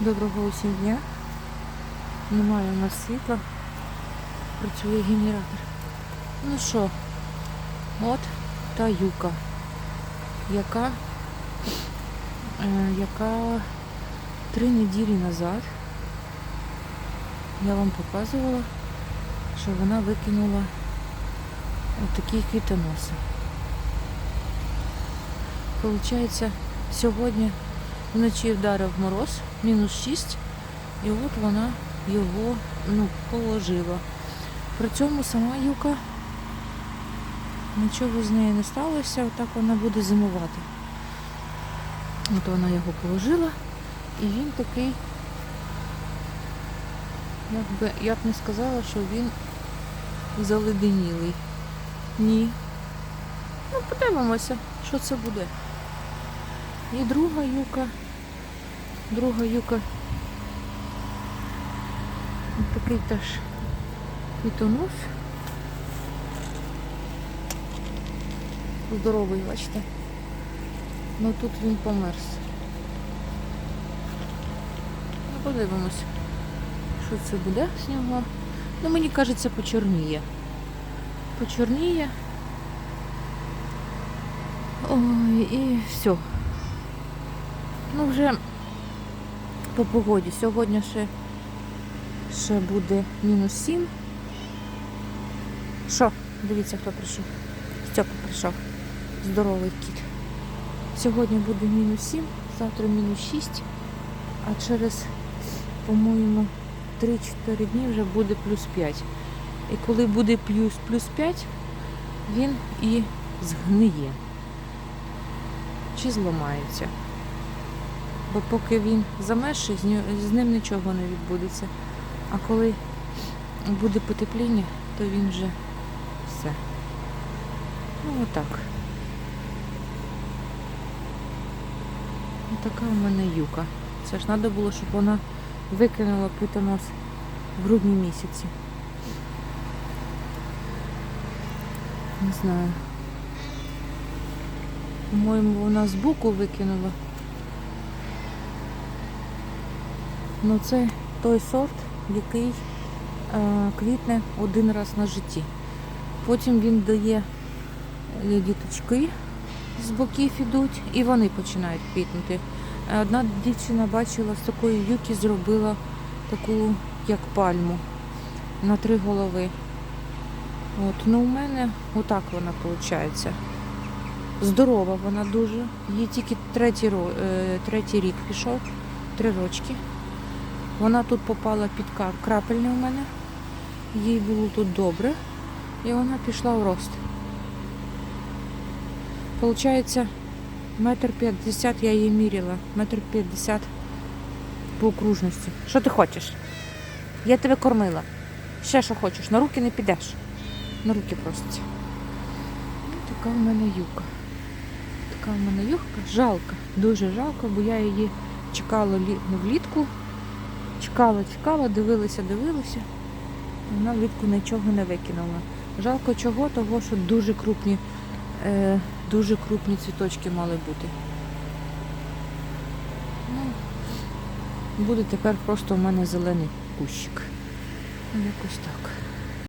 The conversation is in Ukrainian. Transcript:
Доброго усім дня. Немає у нас світла. Працює генератор. Ну що, от та юка, яка, е, яка три неділі назад я вам показувала, що вона викинула такі квітоноси. Получається, сьогодні вночі вдарив мороз, мінус 6, і от вона його ну, положила. При цьому сама юка нічого з нею не сталося, отак вона буде зимувати. От вона його положила, і він такий, якби, я б не сказала, що він заледенілий. Ні. Ну, подивимося, що це буде. І друга юка. Друга юка. Ось Такий теж квітонос. Здоровий, бачите. Ну тут він померз. Ну, подивимось, що це буде з нього. Ну, мені кажеться, почорніє. Почорніє. Ой, і все. Ну, вже по погоді. Сьогодні ще, ще буде мінус 7. Що? Дивіться, хто прийшов. Степа прийшов. Здоровий кіт. Сьогодні буде мінус 7, завтра мінус 6, а через, по-моєму, 3-4 дні вже буде плюс 5. І коли буде плюс, плюс 5, він і згниє. Чи зламається. Бо поки він замерзший, з ним нічого не відбудеться. А коли буде потепління, то він вже все. Ну отак. Така в мене юка. Це ж треба було, щоб вона викинула питонос в грудні місяці. Не знаю. По-моєму, вона з боку викинула. Ну це той сорт, який е, квітне один раз на житті. Потім він дає е, діточки з боків ідуть, і вони починають квітнути. Одна дівчина бачила з такої юки зробила таку, як пальму на три голови. От, ну у мене отак вона виходить. Здорова вона дуже. Їй тільки третій, е, третій рік пішов, три рочки. Вона тут попала під крапельне у мене. Їй було тут добре. І вона пішла в рост. Получається, метр п'ятдесят я її міряла. Метр п'ятдесят по окружності. Що ти хочеш? Я тебе кормила. Ще що хочеш, на руки не підеш. На руки проситься. Ну, Така в мене юка. Така в мене юбка. Жалко, дуже жалко, бо я її чекала ну, влітку. Чекала, чекала, дивилася, дивилася. Вона влітку нічого не викинула. Жалко чого, того, що дуже крупні, е, дуже крупні цвіточки мали бути. Ну, буде тепер просто в мене зелений кущик. Якось так.